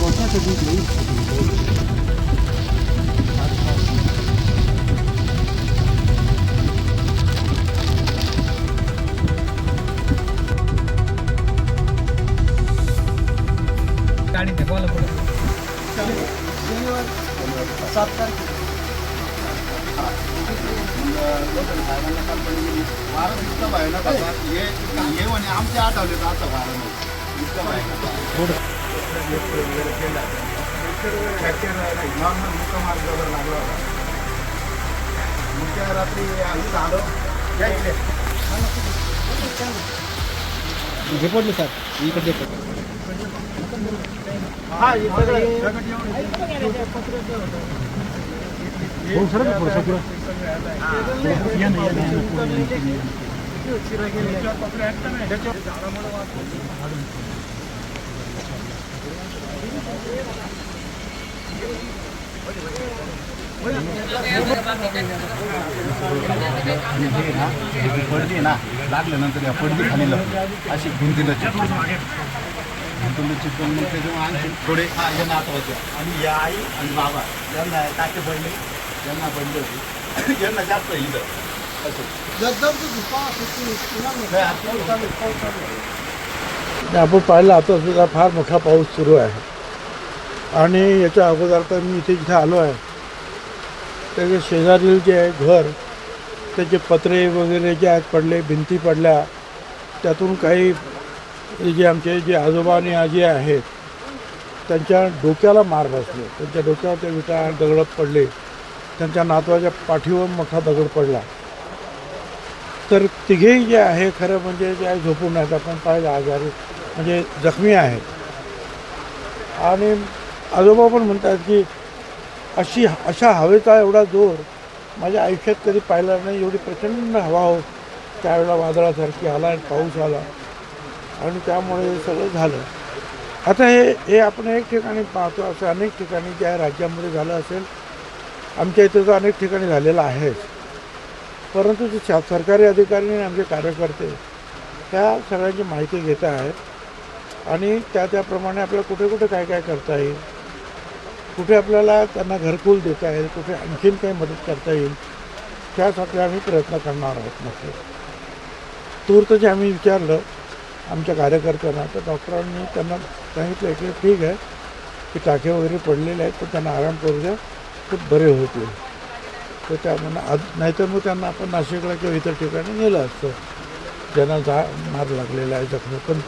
Golfa to büyük değil. गाडी ते बोला बोला सात तारखे भारत इतका भयानक हे हे म्हणे आमच्या आठवले आता भारत इतका भयानक नॉर्मल मुक्का मार्गावर लागला होता मग त्या रात्री आम्ही या. इकडे सर इकडे हा हे एवढे. पडली ना लागल्यानंतर या पडली खाली लागली अशी भिंतीला चिटकून भिंतीला चिटकून मग त्याच्यामुळे आणखी थोडे हा यांना आठवायचे आणि या आई आणि बाबा यांना टाके पडले यांना पडले होते यांना जास्त इथं असं काय आता आपण पाहिलं आता सुद्धा फार मोठा पाऊस सुरू आहे. आणि याच्या अगोदर तर मी इथे जिथे आलो आहे त्याचे शेजारील जे आहे घर त्याचे पत्रे वगैरे जे आहेत पडले भिंती पडल्या त्यातून काही जे आमचे जे आजोबा आणि आजी आहेत त्यांच्या डोक्याला मार बसले. त्यांच्या डोक्यावर ते विटा दगड पडले. त्यांच्या नातवाच्या पाठीवर मोठा दगड पडला. तर तिघेही जे आहे खरं म्हणजे जे आहे झोपून आहेत. आपण पाहिलं आजारी. म्हणजे जखमी आहेत. आणि आजोबा पण म्हणतात की अशी अशा हवेचा एवढा जोर माझ्या आयुष्यात कधी पाहिला नाही एवढी प्रचंड हवा हो त्यावेळेला वादळासारखी आला आणि पाऊस आला. आणि त्यामुळे हे सगळं झालं. आता हे हे आपण एक ठिकाणी पाहतो असं अनेक ठिकाणी ज्या राज्यामध्ये झालं असेल आमच्या इथं तर अनेक ठिकाणी झालेलं आहेच परंतु जे सरकारी अधिकारी आणि आमचे कार्यकर्ते त्या सगळ्यांची माहिती घेत आहेत. आणि त्या त्याप्रमाणे आपल्याला कुठे कुठे काय काय करता येईल? कुठे आपल्याला त्यांना घरकुल देता येईल? कुठे आणखीन काही मदत करता येईल? त्यासाठी आम्ही प्रयत्न करणार आहोत नक्की. तूर्त जे आम्ही विचारलं आमच्या कार्यकर्त्यांना तर डॉक्टरांनी त्यांना सांगितलं की ठीक आहे की टाके वगैरे पडलेले आहेत पण त्यांना आराम करू द्या खूप बरे होतील तर त्यामुळे आज नाहीतर मग त्यांना आपण नाशिकला किंवा इतर ठिकाणी नेलं असतं. ज्यांना जा मार लागलेला आहे जखमी. पण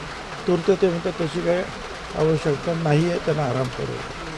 तूर्त ते म्हणतात तशी काय आवश्यकता नाही आहे त्यांना आराम करू.